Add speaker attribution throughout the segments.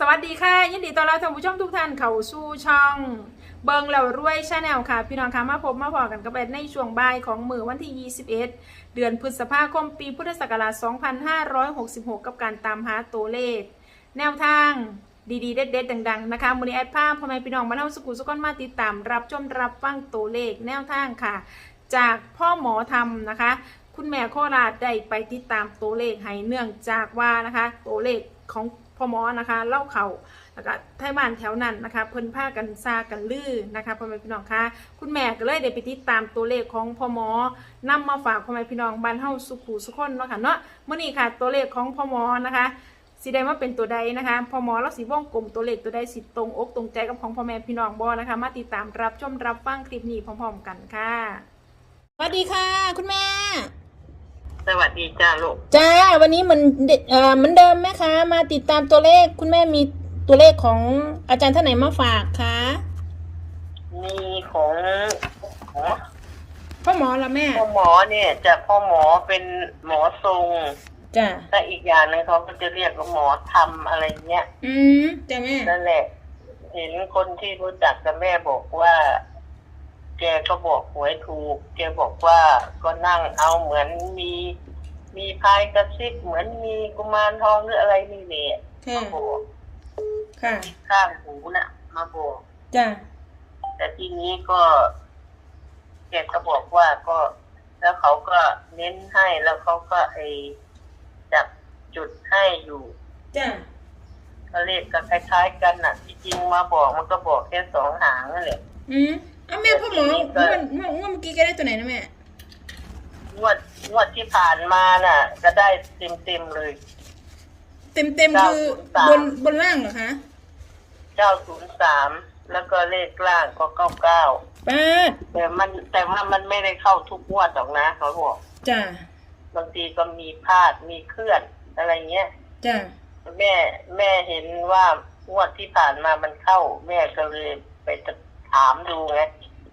Speaker 1: สวัสดีค่ะ ยินดีต้อนรับท่านผู้ชมทุกท่านเข้าสู่ช่อง เบิงแล้วรวยชาแนลค่ะ พี่น้องคะมาพบมาพอกันกับเป็นในช่วงบ่ายของมือวันที่ 21 เดือนพฤษภาคมปีพุทธศักราช 2566 กับการตามหาตัวเลข แนวทางดีๆ เด็ดๆ ดังๆ นะคะมูลนิแอดภาพพ่อแม่พี่น้องมาเท่าสกุลสุกอนมาติดตาม รับชมรับฟังตัวเลขแนวทางค่ะ จากพ่อหมอทำนะคะ คุณแม่โคราชได้ไปติดตามตัวเลขให้เนื่องจากว่านะคะตัวเลขของ พ่อหมอนะคะเล่าเขาแล้วก็ไทยบ้านแถวนั้นนะคะเพิ่นพากันซากันลือนะคะพ่อแม่พี่น้องคะคุณแม่ก็เลยได้ไปติดตามตัวเลขของพ่อหมอนำมาฝากพ่อแม่พี่น้องบ้านเฮาสุขูสุขคนเนาะค่ะเนาะเมื่อนี้ค่ะตัวเลขของพ่อหมอนะคะสีได้มาเป็นตัวใดนะคะ พอหมอเราสีว่องกลมตัวเลขตัวใดสิตรงอกตรงใจกับของพ่อแม่พี่น้องบอนะคะ มาติดตามรับชมรับฟังคลิปนี้พร้อมๆกันค่ะสวัสดีค่ะ คุณแม่
Speaker 2: สวัสดีจ้าลูก
Speaker 1: จ้าวันนี้เหมือนเดเอ่อเหมือนเดิมไหมคะมาติดตามตัวเลขคุณแม่มีตัวเลขของอาจารย์ท่านไหนมาฝากคะ
Speaker 2: มีของหมอ
Speaker 1: พ่อหมอละแม่
Speaker 2: พ่อหมอเนี่ยจะพ่อหมอเป็นหมอทรง
Speaker 1: จ้า
Speaker 2: และอีกอย่างหนึงเขาก็จะเรียกว่าหมอทำอะไรเงี้ย
Speaker 1: อืมจ้าแม่
Speaker 2: นั่นแหละ เห็นคนที่รู้จักกับแม่บอกว่า แกก็บอกหวยถูก แกบอกว่าก็นั่งเอาเหมือนมี มีพายกระซิบเหมือนมีกุมารทองหรืออะไรนี่แหละ
Speaker 1: ค่ะ
Speaker 2: มาบอก
Speaker 1: ค่ะ
Speaker 2: ข้างหูน่ะ มาบอก
Speaker 1: จ้า
Speaker 2: แต่ทีนี้ก็แกก็บอกว่าก็ แล้วเขาก็เน้นให้แล้วเขาก็ไอจับจุดให้อยู่
Speaker 1: จ้า
Speaker 2: ก็เลขก็คล้ายๆกันน่ะที่จริงมาบอกมันก็บอกแค่สองหางนั่นแหละ
Speaker 1: อืม อะแม่พ่อหมอเมื่อวันเมื่อเมื่อกี้แกได้ตัวไหนนะแม่
Speaker 2: งวดงวดที่ผ่านมาน่ะ ก็ได้เต็มเต็มๆเลย
Speaker 1: เต็มเต็มๆคือบนบนล่างเหรอคะ
Speaker 2: เก้าศูนย์สามแล้วก็เลขล่างก็เก้าเก้า
Speaker 1: ป้าด
Speaker 2: แต่มันแต่ว่ามันไม่ได้เข้าทุกงวดหรอกนะเขาบอก
Speaker 1: จ้า
Speaker 2: บางทีก็มีพลาดมีเคลื่อนอะไรเงี้ย
Speaker 1: จ้า
Speaker 2: แม่แม่เห็นว่างวดที่ผ่านมามันเข้า แม่ก็เลยไป ถามดูไง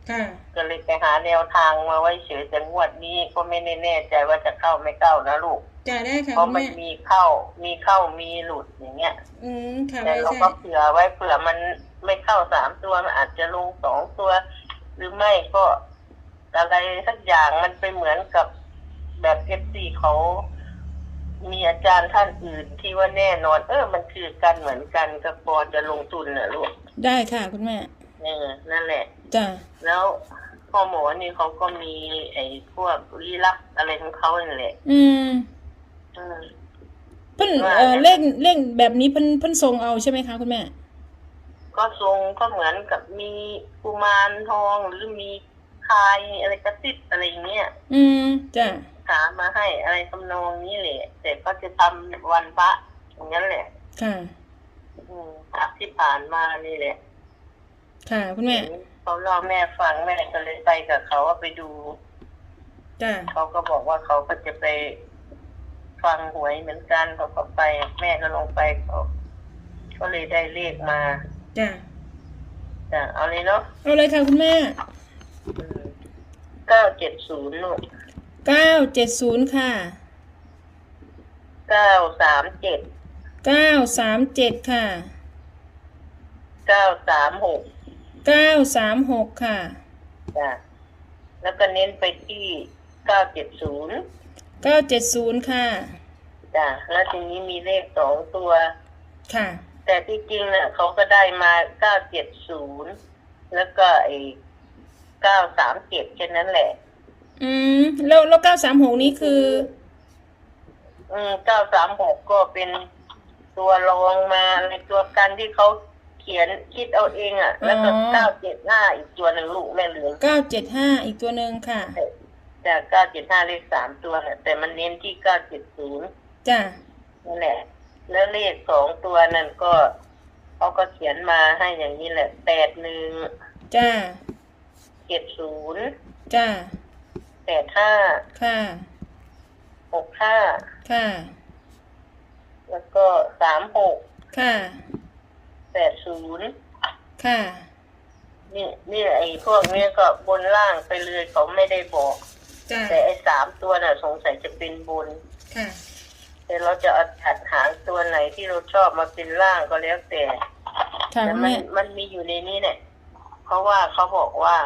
Speaker 1: ค่ะ
Speaker 2: ก็เลยไปหาแนวทางมาไว้เฉยแต่งวดนี้ก็ไม่แน่แน่ใจว่าจะเข้าไม่เข้านะลูก
Speaker 1: จ้าได้ค่ะ
Speaker 2: เพราะ
Speaker 1: คุณ
Speaker 2: มัน
Speaker 1: แม่
Speaker 2: มีเข้ามีเข้ามีหลุดอย่างเงี้ย
Speaker 1: อืมค่ะ
Speaker 2: แต่
Speaker 1: ไว้
Speaker 2: เรา
Speaker 1: ใช่
Speaker 2: ก็เผื่อไว้เผื่อมันไม่เข้าสามตัวมันอาจจะลงสองตัว หรือไม่ก็อะไรสักอย่างมันไปเหมือนกับแบบเอฟซีเขามีอาจารย์ท่านอื่นที่ว่าแน่นอน เออมันคือกันเหมือนกันก็พอจะลงทุนนะลูก
Speaker 1: ได้ค่ะคุณแม่
Speaker 2: เออ นั่นแหละ
Speaker 1: จ้า
Speaker 2: แล้วพ่อหมอนี่เขาก็มี ไอ้พวกลี้ลับอะไรของเขาเนี่ยแหละ
Speaker 1: อืม
Speaker 2: เออ
Speaker 1: เพิ่น
Speaker 2: ว่า
Speaker 1: เอ่อเล่นเล่นแบบนี้เพิ่นเพิ่นทรงเอาใช่ไหมคะคุณแม่
Speaker 2: ก็ทรงก็เหมือนกับมีกุมารทองหรือมีคายอะไรกระติบอะไรอย่างเงี้ย
Speaker 1: อืม จ้า
Speaker 2: หามาให้อะไรทำนองนี้แหละแต่ก็จะทำวันพระอย่างนั้นแหละ
Speaker 1: ค่ะ
Speaker 2: อืมพระที่ผ่านมานี่แหละ
Speaker 1: ค่ะ คุณแม่
Speaker 2: เขาเล่าแม่ฟังแม่ก็เลยไปกับเขาว่าไปดู
Speaker 1: จ้า
Speaker 2: เขาก็บอกว่าเขาก็จะไปฟังหวยเหมือนกันเขาก็ไป แม่ก็ลงไปเขาก็เลยได้เลขมา
Speaker 1: จ้า
Speaker 2: จ้ะเอาเลยเนาะ
Speaker 1: เอาเลยค่ะคุณแม่
Speaker 2: เก้าเจ็ดศูนย์ลูก
Speaker 1: เก้าเจ็ดศูนย์ค่ะ
Speaker 2: เก้าสามเจ็ด
Speaker 1: เก้าสามเจ็ดค่ะ
Speaker 2: เก้าสามหก
Speaker 1: เก้าสามหกค่ะ
Speaker 2: จ้ะแล้วก็เน้นไปที่เก้าเจ็ดศูนย์
Speaker 1: เก้าเจ็ดศูนย์ค่ะ
Speaker 2: จ้ะแล้วทีนี้มีเลขสองตัว
Speaker 1: ค่ะ
Speaker 2: แต่ที่จริงน่ะเขาก็ได้มาเก้าเจ็ดศูนย์แล้วก็ไอ้เก้าสามเจ็ดแค่นั้นแหละ
Speaker 1: อืม แล้วแล้วเก้าสามหกนี้คือ
Speaker 2: อืมเก้าสามหกก็เป็นตัวรองมาในตัวกันที่เขาเขียนคิดเอาเองอะ แล้วก็
Speaker 1: อ๋อ
Speaker 2: เก้าเจ็ดห้าอีกตัวหนึ่งลูกแม่เหลือง
Speaker 1: เก้าเจ็ดห้าอีกตัวหนึ่งค่ะ
Speaker 2: จากเก้าเจ็ดห้าเลขสามตัวน่ะแต่มันเน้นที่เก้าเจ็ดศูนย์
Speaker 1: จ้า
Speaker 2: นั่นแหละ แล้วเลขสองตัวนั่นก็เขาก็เขียนมาให้อย่างนี้แหละแปดหนึ่ง
Speaker 1: จ้า
Speaker 2: เจ็ดศูนย์
Speaker 1: จ้า
Speaker 2: แปดห้า
Speaker 1: ค่ะ
Speaker 2: หกห้า
Speaker 1: ค่ะ
Speaker 2: แล้วก็สามหก
Speaker 1: ค่ะ
Speaker 2: แปดศูนย์
Speaker 1: ค่ะ
Speaker 2: นี่นี่ไอ้พวกเนี้ยก็บนล่างไปเลยเขาไม่ได้บอก
Speaker 1: จ้า
Speaker 2: แต่ไอ้สามตัวน่ะ สงสัยจะเป็นบน
Speaker 1: ค่ะ
Speaker 2: แต่เราจะเอาถัดหางตัวไหนที่เราชอบมาเป็นร่างก็แล้วแต่
Speaker 1: ค่ะ
Speaker 2: แต่
Speaker 1: คุณ
Speaker 2: มัน
Speaker 1: แม่
Speaker 2: มันมีอยู่ในนี้เนี่ย เพราะว่าเขาบอกว่า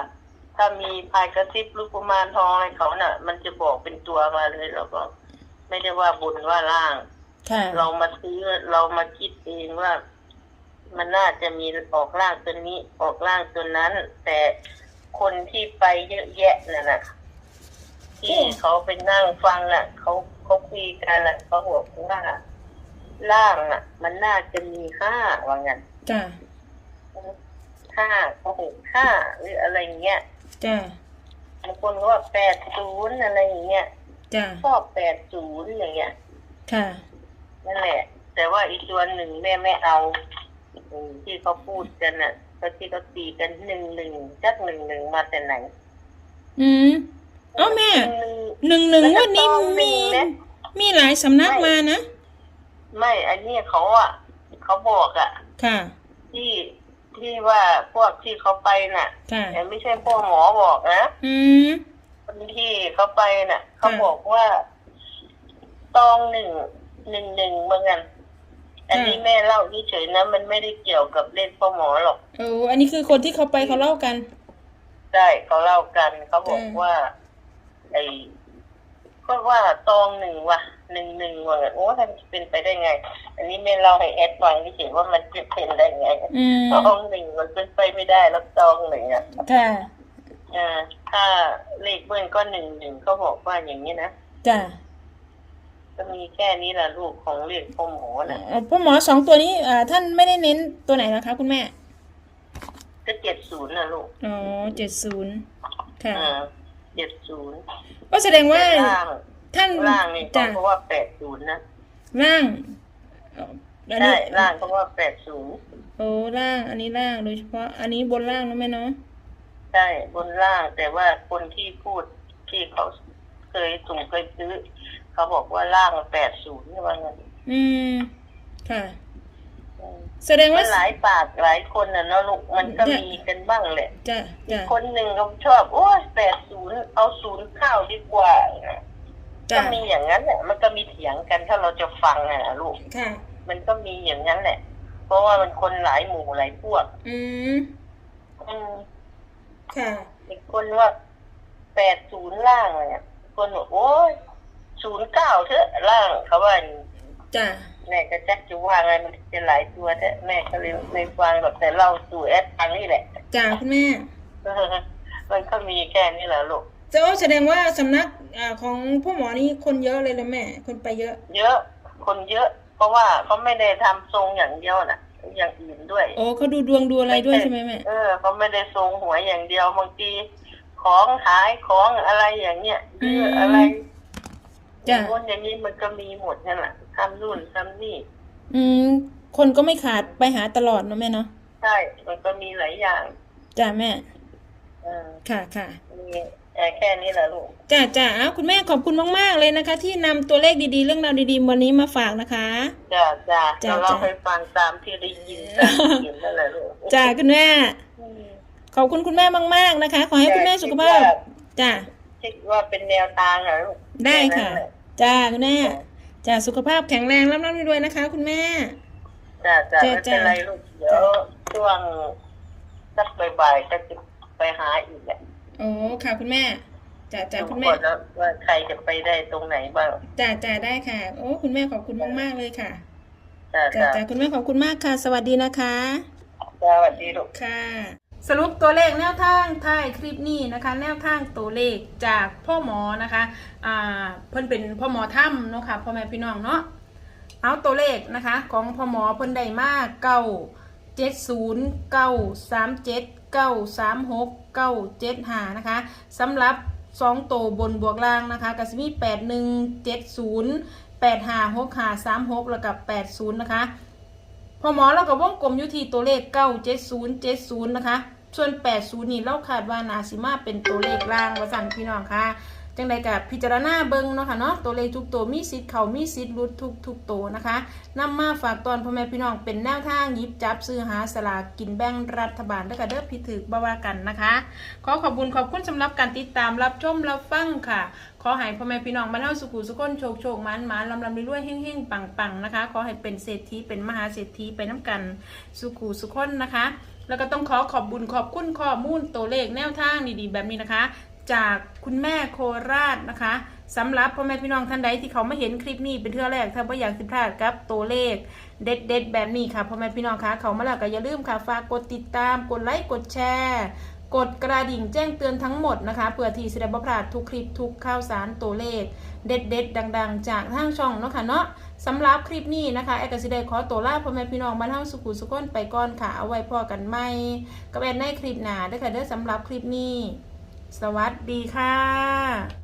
Speaker 2: ถ้ามีพายกระซิบลูกกุมารทองอะไรเขาน่ะ มันจะบอกเป็นตัวมาเลยแล้วก็ ไม่ได้ว่าบุญว่าล่าง
Speaker 1: ค่ะ
Speaker 2: เรามาซื้อเรามาคิดเองว่า มันน่าจะมีออกล่างตัวนี้ออกล่างตัวนั้น แต่คนที่ไปเยอะแยะน่ะนะที่เขาไปนั่งฟังน่ะเขาเขาคุยกันน่ะเขาบอกว่าล่างน่ะ มันน่าจะมีห้าว่างั้น
Speaker 1: จ้า
Speaker 2: ห้าก็หกห้าหรืออะไรเงี้ย
Speaker 1: จ้า
Speaker 2: บางคนก็ว่าแปดศูนย์อะไรอย่างเงี้ย
Speaker 1: จ้า
Speaker 2: ชอบแปดศูนย์อย่างเงี้ย
Speaker 1: ค่ะ
Speaker 2: นั่นแหละ แต่ว่าอีกตัวหนึ่งแม่ไม่เอาอืม ที่เขาพูดกันน่ะก็ที่เขาตีกันหนึ่งหนึ่งจักหนึ่งหนึ่งมาแต่ไหน
Speaker 1: อืมเอ้าแม่
Speaker 2: หนึ่ง
Speaker 1: หนึ่งหนึ่ง
Speaker 2: แล้วก็
Speaker 1: วันนี้
Speaker 2: ตองหนึ่
Speaker 1: มี
Speaker 2: งนะ
Speaker 1: มีหลายสำนักมานะ
Speaker 2: ไม่อันนี้เขาอะเขาบอกอะ
Speaker 1: ค่ะ
Speaker 2: ที่ที่ว่าพวกที่เขาไปน่ะ
Speaker 1: ค่ะ
Speaker 2: แต่ไม่ใช่พวกหมอบอกนะ
Speaker 1: อืม
Speaker 2: คนที่เขาไปน่ะ เขา
Speaker 1: ค่ะ
Speaker 2: บอกว่า ตองหนึ่งหนึ่งหนึ่งเหมือนกัน อันนี้แม่เล่าเฉยๆนะ มันไม่ได้เกี่ยวกับเลขพ่อหมอหรอก
Speaker 1: โอ้อันนี้คือคนที่เขาไปเขาเล่ากัน
Speaker 2: ได้เขาเล่ากันเขาบอก
Speaker 1: อืม
Speaker 2: ว่าไอ้ก็ว่าตองหนึ่งว่ะหนึ่งหนึ่งว่ะโอ้ทำจะเป็นไปได้ไง อันนี้ไม่เล่าให้แอดฟังเฉยๆว่ามันจะเป็นได้ไง
Speaker 1: อืม
Speaker 2: ตองหนึ่งมันเป็นไปไม่ได้แล้วตองหนึ่งอะ
Speaker 1: ค่ะ
Speaker 2: อ่าถ้าเลขเบิ้ลก็หนึ่งหนึ่งเขาบอกว่าอย่างนี้นะ
Speaker 1: จ้า
Speaker 2: ก็มีแค่นี้แหละลูกของเลขพ่อหมอน่ะ
Speaker 1: เอ่อพ่อหมอสองตัวนี้อ่าท่านไม่ได้เน้นตัวไหนนะคะ คุณแม่
Speaker 2: ก็เจ็ดศูนย์นะลูก
Speaker 1: อ๋อเจ็ดศูนย์ค่ะ
Speaker 2: อ่าเจ็ดศูนย์
Speaker 1: ก็แสดงว่า
Speaker 2: ล่าง
Speaker 1: ท่าน
Speaker 2: ล่างนี่
Speaker 1: จ้ะ
Speaker 2: เขาว่าแปดศูนย์นะ
Speaker 1: ร่างอ๋ออัน
Speaker 2: ใช่
Speaker 1: นี้
Speaker 2: ล่างเขาว่าแปดศูนย์
Speaker 1: โอ้ล่างอันนี้ล่างโดยเฉพาะ อันนี้บนล่างนะแม่เนาะ
Speaker 2: ใช่บนล่างแต่ว่าคนที่พูดที่เขาเคยสุ่มเคยซื้อ เขาบอกว่าล่างแปดศูนย์ว่างั้น
Speaker 1: อืม ค่ะ
Speaker 2: อืม
Speaker 1: แสดง
Speaker 2: มั
Speaker 1: ว่าน
Speaker 2: หลายปากหลายคนน่ะเนาะลูกมันก็
Speaker 1: จ้ะ
Speaker 2: มีกันบ้างแหละ
Speaker 1: จ้ะ
Speaker 2: อีก
Speaker 1: จ้ะ
Speaker 2: คนหนึ่งเขาชอบโอ้ยแปดศูนย์เอาศูนย์เข้าดีกว่าก็
Speaker 1: จ้ะ
Speaker 2: มีอย่างนั้นแหละมันก็มีเถียงกันถ้าเราจะฟังอะลูก
Speaker 1: ค่ะ
Speaker 2: มันก็มีอย่างนั้นแหละ เพราะว่ามันคนหลายหมู่หลายพวก
Speaker 1: อืม
Speaker 2: อืม
Speaker 1: ค่ะ
Speaker 2: อีกคนว่าแปดศูนย์ล่างเลยอะคนบอกโอ้ย ศูนย์เก้าเถอะล่างเขาว่าอย่างนี้
Speaker 1: จ้ะ
Speaker 2: แม่ก็จักจะว่าไงมันจะหลายตัวแต่แม่ก็เลยไม่ฟังหรอกแต่เราสู่แอดฟังนี่แหละ
Speaker 1: จ้ะคุณแม่
Speaker 2: มันก็มีแค่นี้แหละลูก
Speaker 1: จะโอ้แสดงว่าสำนักอ่าของพ่อหมอนี่คนเยอะเลยนะแม่ คนไปเยอะ
Speaker 2: เยอะ คนเยอะ เพราะว่าเขาไม่ได้ทำทรงอย่างเดียวน่ะ อย่างอื่นด้วย
Speaker 1: โอ้เขาดูดวงดูอะไรด้วยใช่ไหมแม่
Speaker 2: เออเขาไม่ได้ทรงหัวยอย่างเดียวบางทีของขายของอะไรอย่างเงี้ยเยอะอะไร
Speaker 1: จ้ะ
Speaker 2: อย่างนู้นอย่างนี้มันก็มีหมดนั่นแหละทำนู่นทำนี่
Speaker 1: อืม คนก็ไม่ขาดไปหาตลอดเนอะแม่เนาะ
Speaker 2: ใช่มันก็มีหลายอย่าง
Speaker 1: จ้ะแม่
Speaker 2: เออ
Speaker 1: ค่ะค่ะ
Speaker 2: มีแต่แค่นี้แหละลูก
Speaker 1: จ้ะจ้ะอ้าวคุณแม่ขอบคุณมาก ๆ เลยนะคะ ที่นำตัวเลขดีๆ เรื่องราวดีๆ วันนี้มาฝากนะคะ
Speaker 2: จ้าจ้า
Speaker 1: จ้ะ
Speaker 2: เราเล่า
Speaker 1: จ้ะ
Speaker 2: ให้ฟังตามที่ได้ยินตามที่เห็นนั่นแหละลูก
Speaker 1: จ้ะคุณแม่
Speaker 2: อืม
Speaker 1: ขอบคุณคุณแม่มาก ๆ นะคะ ขอให้คุณแม่สุขภาพจ้ะ
Speaker 2: คิดว่าเป็นแนวทางเหรอลูก
Speaker 1: ได้ค่ะ
Speaker 2: แนั้นแหล
Speaker 1: จ้าคุณแม่จ้าสุขภาพแข็งแรงร่ำรวยด้วยนะคะ คุณแม่
Speaker 2: จ้าจ้า
Speaker 1: จ้ะ
Speaker 2: ไม่เป็นไรลูกเดี๋ยวช่วงสักบ่ายๆก็จะไปหาอีกแหละ
Speaker 1: โอ้ค่ะคุณแม่จ้าจ้าคุณ
Speaker 2: ดู
Speaker 1: แม่
Speaker 2: ก่อนแล้วว่าใครจะไปได้ตรงไหนบ้าง
Speaker 1: จ้าจ้าได้ค่ะ โอ้คุณแม่ขอบคุณมากๆเลยค่ะ
Speaker 2: จ้า
Speaker 1: จ้า
Speaker 2: จ้า
Speaker 1: จ้าคุณแม่ขอบคุณมากค่ะ สวัสดีนะคะ
Speaker 2: จ้าสวัสดีลูก
Speaker 1: ค่ะ สรุปตัวเลขแนวทางท้ายคลิปนี้นะคะ แนวทางตัวเลขจากพ่อหมอนะคะอ่าเพิ่นเป็นพ่อหมอถ้ำเนาะค่ะพ่อแม่พี่น้องเนาะเอาตัวเลขนะคะ ของพ่อหมอเพิ่นได้มากเก้าเจ็ดศูนย์เก้าสามเจ็ดเก้าสามหกเก้าเจ็ดห้านะคะสำหรับสองตัวบนบวกล่างนะคะก็จะมีแปดหนึ่งเจ็ดศูนย์แปดห้าหกห้าสามหกแล้วกับแปดศูนย์นะคะ พอหมอเราก็วงกลมอยู่ที่ตัวเลข97070นะคะ ส่วน80นี่เราคาดว่านาซิมาเป็นตัวเลขล่างว่าสั่นพี่น้องค่ะ จังใดกับพิจารณาเบิ่งเนาะค่ะเนาะตัวเลขทุกตัวมีสิทธิ์เขามีสิทธิ์หลุดทุกทุกตัวนะคะนำมาฝากตอนพ่อแม่พี่น้องเป็นแนวทางยิบจับซื้อหาสลากกินแบ่งรัฐบาลด้วยกันเด้อพิถึกบ่ว่ากันนะคะ ขอขอบคุณขอบคุณสำหรับการติดตามรับชมรับฟังค่ะ ขอให้พ่อแม่พี่น้องบ้านเฮาสุขุสุขนโชคโชคมันมันลำลำรวยๆเฮงๆปังนะคะ ขอให้เป็นเศรษฐีเป็นมหาเศรษฐีไปน้ำกันสุขุสุขนนะคะแล้วก็ต้องขอขอบบุญขอบคุณข้อมูลตัวเลขแนวทางดีๆแบบนี้นะคะ จากคุณแม่โคราชนะคะสำหรับพ่อแม่พี่น้องท่านใดที่เขาไมาเห็นคลิปนี้เป็นเทื่อแรกถ้าไม่อยากสิพลาดกับตัวเลข เด็ดๆแบบนี้ค่ะพ่อแม่พี่น้องคะเขามาแล้วก็อย่าลืมค่ะฝากกดติดตามกดไลค์กดแชร์กดกระดิ่งแจ้งเตือนทั้งหมดนะคะเพื่อที่จะได้บพลาดทุกคลิปทุกข่าวสารตัวเลข เด็ดๆดัง ๆ จากทางช่องเนาะค่ะเนาะสำหรับคลิปนี้นะคะแอกสิได้ขอตัวลาพ่อแม่พี่น้องบ้านเฮาสุขุสุขนไปก่อนค่ะเอาไว้พอกันใหมกับแอนในคลิปหน้าเด้อค่ะเด้อสำหรับคลิปนี้ สวัสดีค่ะ